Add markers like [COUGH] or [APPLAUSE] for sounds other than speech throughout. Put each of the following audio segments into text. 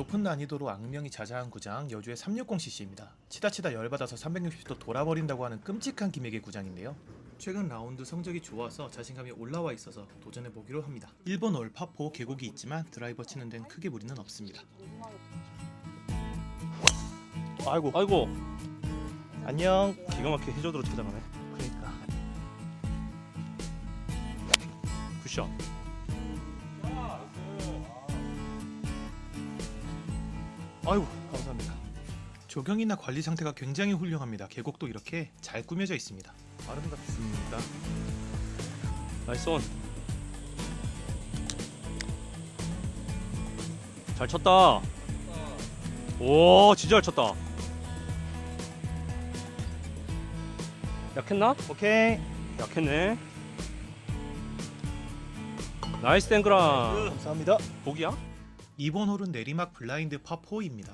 높은 난이도로 악명이 자자한 구장 여주의 360cc입니다. 치다 치다 열받아서 360도 돌아버린다고 하는 끔찍한 기믹의 구장인데요. 최근 라운드 성적이 좋아서 자신감이 올라와 있어서 도전해 보기로 합니다. 1번 올 파포 계곡이 있지만 드라이버 치는 데는 크게 무리는 없습니다. 아이고 아이고 안녕 기가 막히게 해저드로 찾아가네 그러니까 굿샷 아이고 감사합니다 조경이나 관리 상태가 굉장히 훌륭합니다. 계곡도 이렇게 잘 꾸며져 있습니다. 아름답습니다 나이스 온. 잘 쳤다. 오, 진짜 잘 쳤다. 약했나? 오케이 약했네. 나이스 땡그랑. 감사합니다 보기야? 2번 홀은 내리막 블라인드 파4입니다.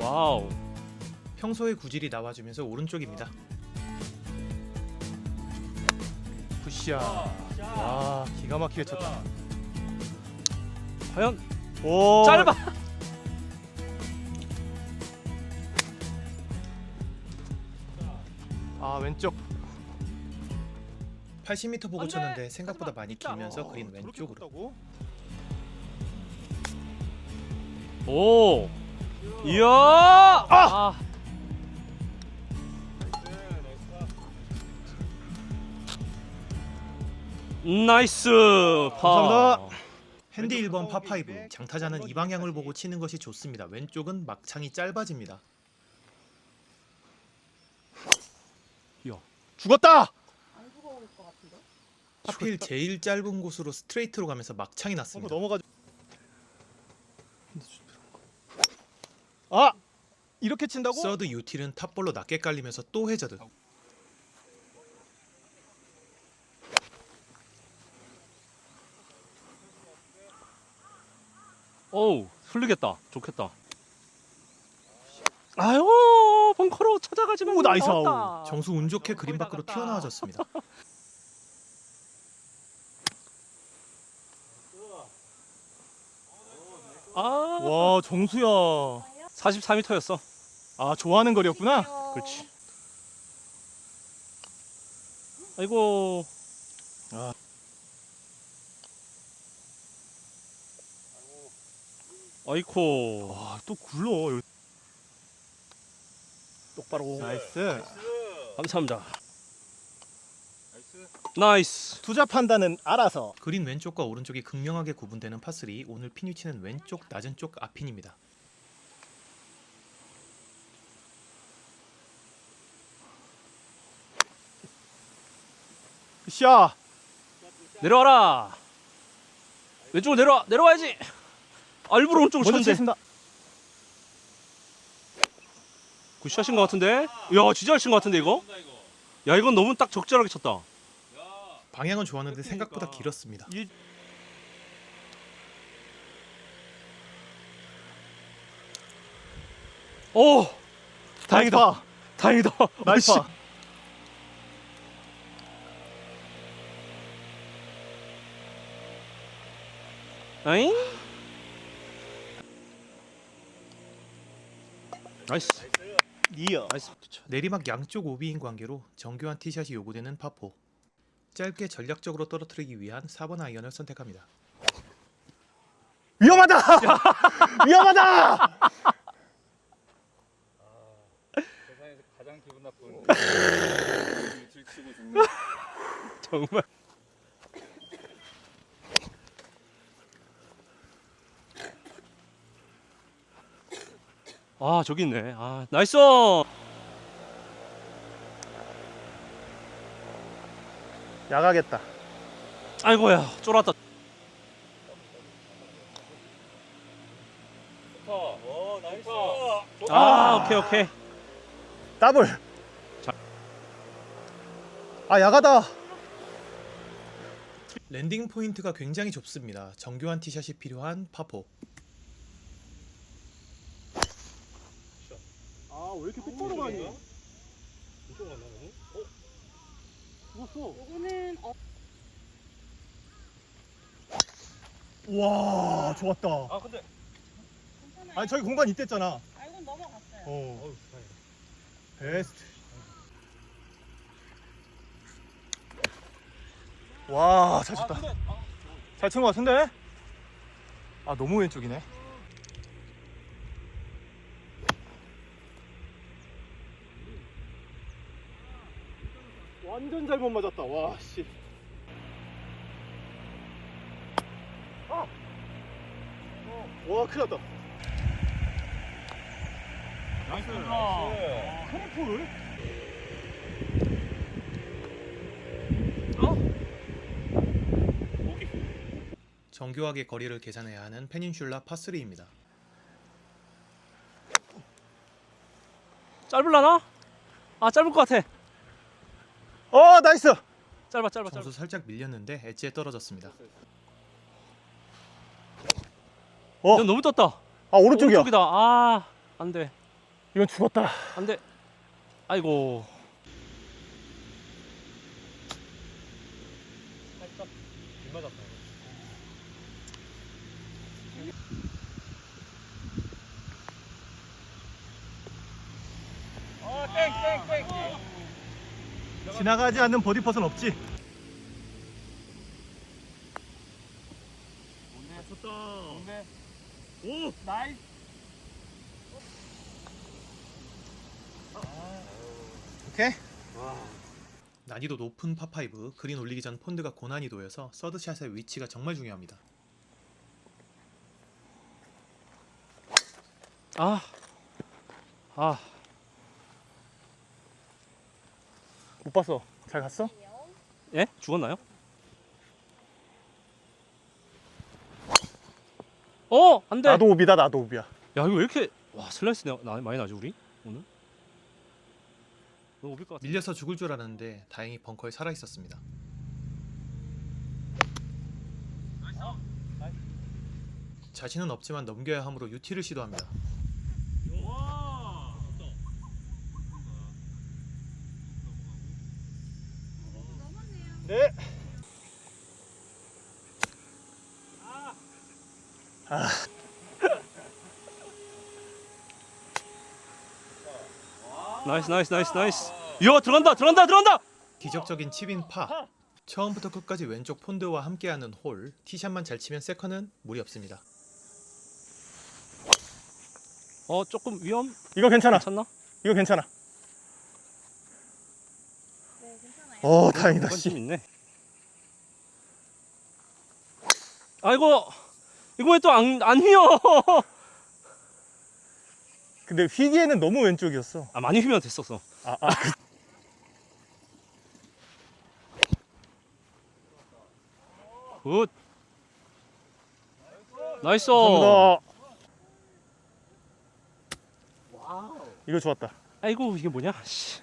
와우. 평소에 구질이 나와주면서 오른쪽입니다. 굿샷 와 기가 막히게 쳤다 과연 오 짧아. 아 왼쪽 80m 보고! 쳤는데 생각보다. 많이. 길면서 어, 그린 왼쪽으로. 오. 이야. 아. 나이스 파. 감사합니다. 핸디 왼쪽 1번 가까워 파5 보이는데 장타자는 이 방향을. 보고 치는 것이 좋습니다. 왼쪽은 막창이 짧아집니다. 죽었다? 하필 제일 짧은 곳으로 스트레이트로 가면서 막창이 났습니다. 넘어가죠 아 이렇게 친다고? 서드 유틸은 탑볼로 낮게 깔리면서 또 해저드. 어우 흘리겠다. 좋겠다. 아유 벙커로 찾아가지만 오, 나이스 나왔다. 정수 운 좋게 그린 밖으로 튀어나와졌습니다. [LAUGHS] 아 와 정수야 44m였어. 아 좋아하는 거리였구나 그렇지. 아이고. 아. 아이코. 와또 굴러 여기. 똑바로. 나이스 감사합니다. 나이스. 투자 판단은 알아서 그린 왼쪽과 오른쪽이 극명하게 구분되는 파3 오늘 핀 위치는 왼쪽 낮은 쪽 앞핀입니다. 굿샷 내려와라. 왼쪽으로 내려와. 내려와야지. 아, 일부러 오른쪽으로 먼저 쳤는데. 치겠습니다 굿샷인 것 같은데. 야, 진짜 잘 친 것 같은데 이거. 야, 이건 너무 딱 적절하게 쳤다. 방향은 좋았는데 생각보다 길었습니다. 이- 오, 다행이다 다행이다. 다행이다. 나이스 아잉? 나이스. 니어 나이스. 내리막 양쪽 오비인 관계로 정교한 티샷이 요구되는 파4. 짧게 전략적으로 떨어뜨리기 위한 4번 아이언을 선택합니다. 위험하다 [LAUGHS] 위험하다 세상에서 가장 기분 나쁜 줄 치고 죽는 정말. 아, 저기 있네. 아, 나이스. 야가겠다 아이고야, 쫄았다. 어 나이스 아, 오케이, 오케이. 더블 자. 아 야가다 랜딩 포인트가 굉장히 좁습니다. 정교한 티샷이 필요한 파4. 아왜 이렇게 똑바로 가니 죽었어. 요거는 어... 와 좋았다. 아, 근데. 괜찮아. 아니, 저기 공간 있댔잖아. 아, 이건 넘어갔어요. 어 어우 다행. 베스트. 아, 와잘 쳤다. 아, 근데, 아, 잘 친 것 같은데? 아 너무 왼쪽이네. 완전 잘못 맞았다. 와 씨. 아. 와 큰일 났다. 나이스 트리플? 정교하게 거리를 계산해야 하는 페닌슐라 파3입니다. 짧을라나? 아 짧을 것 같아. 어 나이스. 짧아 짧아 짧아. 점수 살짝 밀렸는데 엣지에 떨어졌습니다. 어. 이건 너무 떴다. 아 오른쪽이야. 오른쪽이다. 아 안 돼 이건 죽었다. 안 돼. 아이고. 살짝 빗 맞았다 어땡땡 땡 지나가지 않는 버디 퍼은 없지. 좋네 오. 나이스 오케이. 난이도 높은 파5 그린 올리기 전 폰드가 고난이도여서 서드샷의 위치가 정말 중요합니다. 아. 아. 못 봤어. 잘 갔어? 예? 죽었나요? 어 안 돼. 나도 오비다. 나도 오비야. 야 이거 왜 이렇게 와 슬라이스 나, 나- 많이 나지 우리 오늘? 너무 오빌 것 같아. 밀려서 죽을 줄 알았는데 다행히 벙커에 살아 있었습니다. 자신은 없지만 넘겨야 하므로 유티를 시도합니다. 네. 아. 나이스 나이스 나이스 나이스. 이야 들어간다 들어간다 들어간다. 기적적인 칩인 파. 처음부터 끝까지 왼쪽 폰드와 함께하는 홀. 티샷만 잘 치면 세컨은 무리 없습니다. 어 조금 위험 이거 괜찮아. 괜찮나? 이거 괜찮아. 네, 괜찮아요. 어 다행이다. 관심 씨. 있네. 아이고 이거 왜 또 안 안 휘어? [LAUGHS] 근데 휘기에는 너무 왼쪽이었어. 아 많이 휘면 됐었어. 아, 아. 그- 굿. 나이스. 감사합니다. 이거 좋았다. 아이고 이게 뭐냐? 씨.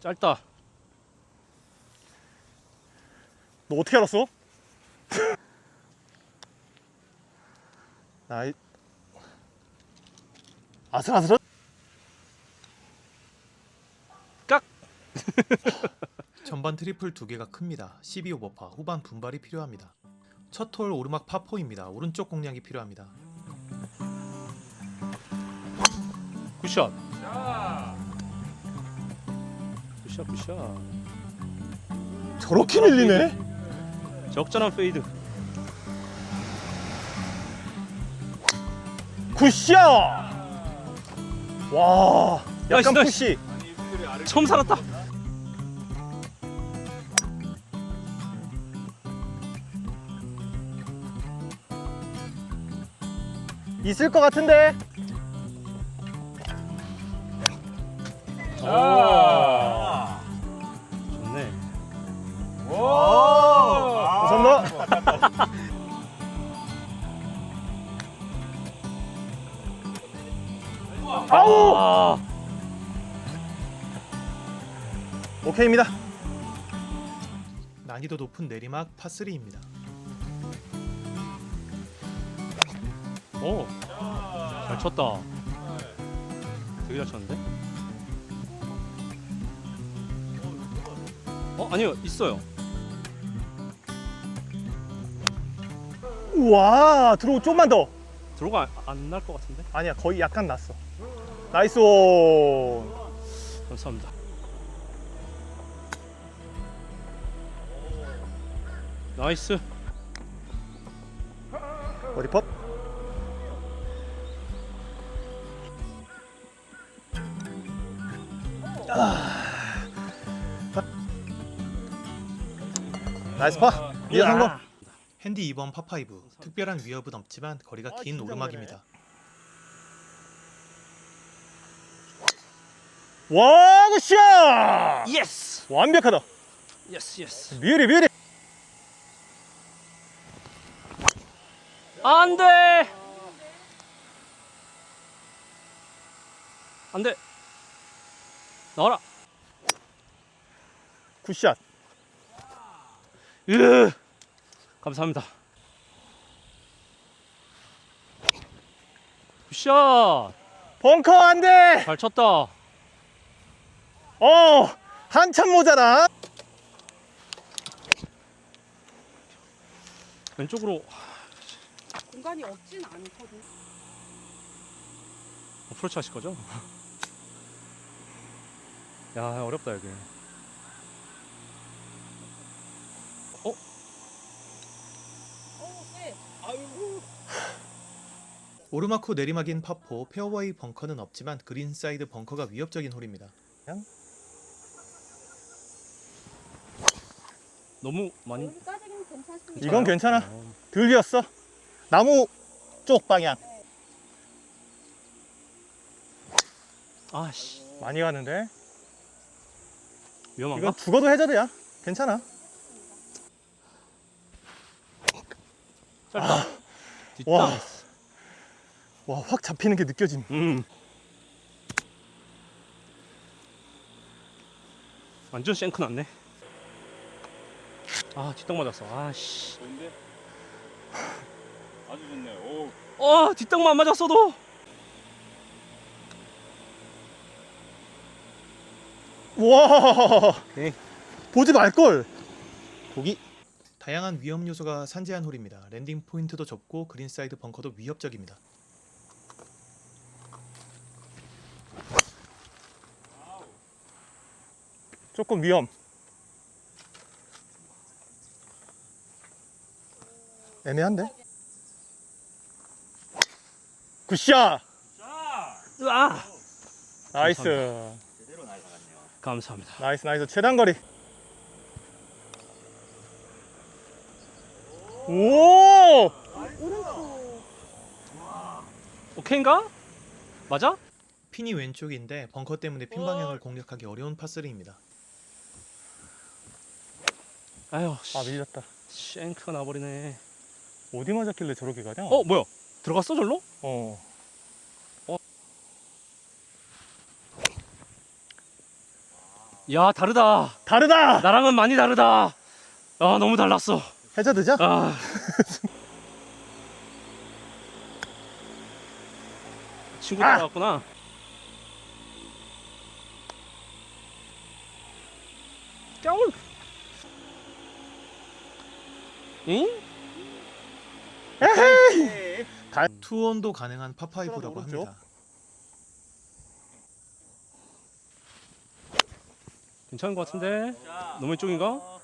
짧다. 너 어떻게 알았어? 나이 아슬아슬한 [LAUGHS] 전반 트리플 두 개가 큽니다. 12 오버파 후반 분발이 필요합니다. 첫 홀 오르막 파4입니다. 오른쪽 공략이 필요합니다. 굿샷. 굿샷 굿샷. 저렇게 밀리네. 적절한 페이드. 굿샷. 와, 약간 나이스, 푸시. 처음 살았다. 있을 것 같은데. 자 오케이입니다. 난이도 높은 내리막 파3입니다. 오. 잘 쳤다. 되게 잘 쳤는데? 어 아니요 있어요. 우와 들어오 좀만 더 들어가 안 날 것 같은데. 아니야 거의 약간 났어 나이스 온 감사합니다. 나이스. 어디 펫? 아. 나이스 파. 이어 성공. 핸디 2번 파5 특별한 위협은 없지만 거리가 아, 긴 오르막입니다. 와, 굿샷! 예스. 완벽하다. 예스 예스. 미리 미리. 안 돼. 안 돼. 나와라. 굿샷. 으. 감사합니다. 굿샷. 벙커 안 돼. 잘 쳤다. 어, 한참 모자라. 왼쪽으로 공간이 없진 않거든. 어프로치 하실 거죠? [LAUGHS] 야 어렵다 여기. 어? 오, 네. [LAUGHS] 오르막 후 내리막인 파4 페어웨이 벙커는 없지만 그린 사이드 벙커가 위협적인 홀입니다. 너무 많이. 이건 괜찮아. 어, 들렸어. 나무 쪽 방향. 아씨 많이 가는데. 위험한가? 이건 죽어도 해저드야. 괜찮아. 짧다. 뒷땅. 와. 와, 확 잡히는 게 느껴짐. 음. 완전 생크 났네. 아 뒷땅 맞았어. 아씨. 좋은데? 아주 좋네. 오. 어 뒷땅만 안 맞았어도. 와. 오케이. 보지 말걸. 보기. 다양한 위험 요소가 산재한 홀입니다. 랜딩 포인트도 좁고 그린 사이드 벙커도 위협적입니다. 조금 위험. 애매한데? 굿샷! 아 나이스. 제대로 날아갔네요. 감사합니다. 나이스, 나이스. 최단 거리. 오! 오른쪽. 오케이인가? 맞아? 핀이 왼쪽인데 벙커 때문에 핀 방향을 공략하기 어려운 파3입니다. 아유 아, 밀렸다. 쉔크가 나버리네. 어디 맞았길래 저렇게 가냐? 어 뭐야? 들어갔어 절로? 어. 야 다르다. 다르다! 나랑은 많이 다르다. 아 너무 달랐어. 해저드죠? 아. [LAUGHS] 친구 아! 따라왔구나. 까울. 응? 에헤이! 투온도 가능한 파5라고 오른쪽. 합니다. 괜찮은 것 같은데? 너무 이쪽인가?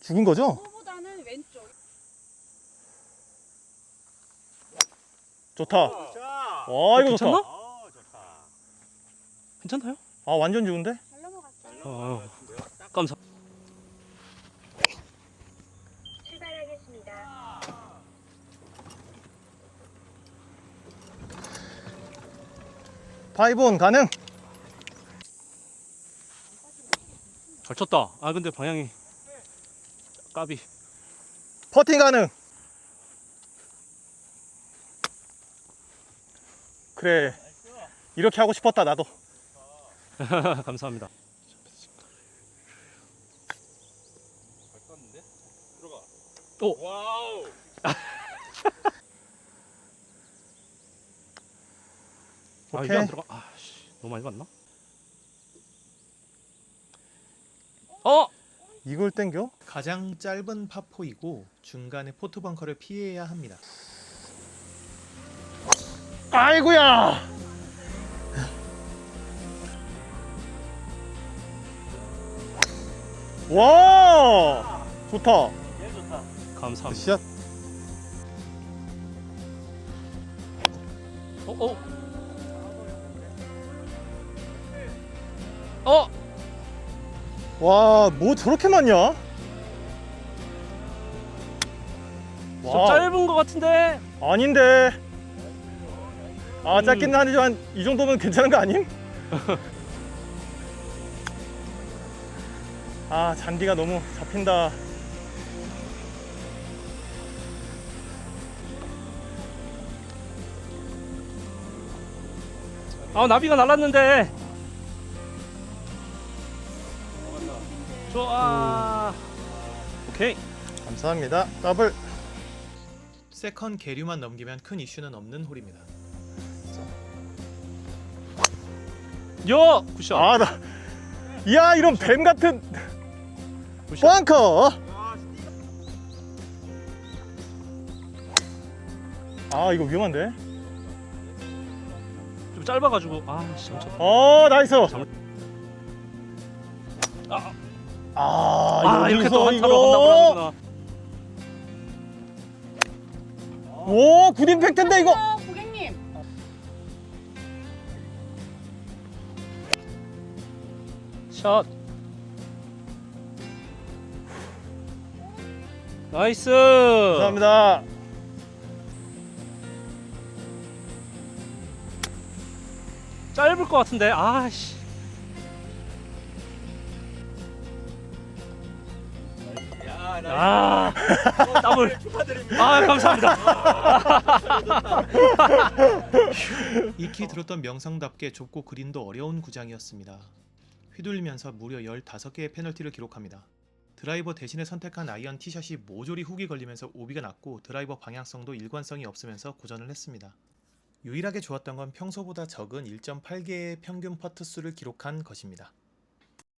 죽은 거죠? 그거보다는 왼쪽. 좋다. 와, 이거 괜찮나? 좋다. 괜찮나요? 아, 완전 좋은데? 잘 넘어갔어요. 어, 감사. 파이브온 가능? 잘 쳤다. 아 근데 방향이 까비. 퍼팅 가능? 그래. 이렇게 하고 싶었다, 나도. [LAUGHS] 감사합니다. 오. 와우. 아 이게 오케이. 안 들어가. 너무 많이 봤나? 어 이걸 땡겨? 가장 짧은 파포이고 중간에 포트 벙커를 피해야 합니다. 아이고야. 와 좋다. 감사합니다. 샷. 어, 어. 어, 와, 뭐 저렇게 많냐? 좀 와, 짧은 것 같은데. 아닌데. 아, 음. 짧긴 하지만 이 정도면 괜찮은 거 아님? [LAUGHS] 아, 잔디가 너무 잡힌다. 아, 나비가 날랐는데. 좋아. 오케이. 감사합니다. 더블. 세컨 계류만 넘기면 큰 이슈는 없는 홀입니다. 요, 굿샷. 아, 나. 이야, 이런 뱀 같은 굿샷. 벙커. 아, 이거 위험한데? 좀 짧아가지고. 아, 씨, 엄청. 어, 나이스. 아. 아, 아, 이렇게 또 한타로 하는구나. 오, 굿 임팩트인데 이거. 어, 고객님. 샷. 나이스. 감사합니다. 짧을 것 같은데. 아씨. 아, 더블. 아, 감사합니다. 익히 [LAUGHS] 들었던 명성답게 좁고 그린도 어려운 구장이었습니다. 휘둘리면서 무려 15개의 페널티를 기록합니다. 드라이버 대신에 선택한 아이언 티샷이 모조리 훅이 걸리면서 오비가 났고 드라이버 방향성도 일관성이 없으면서 고전을 했습니다. 유일하게 좋았던 건 평소보다 적은 1.8개의 평균 퍼트 수를 기록한 것입니다.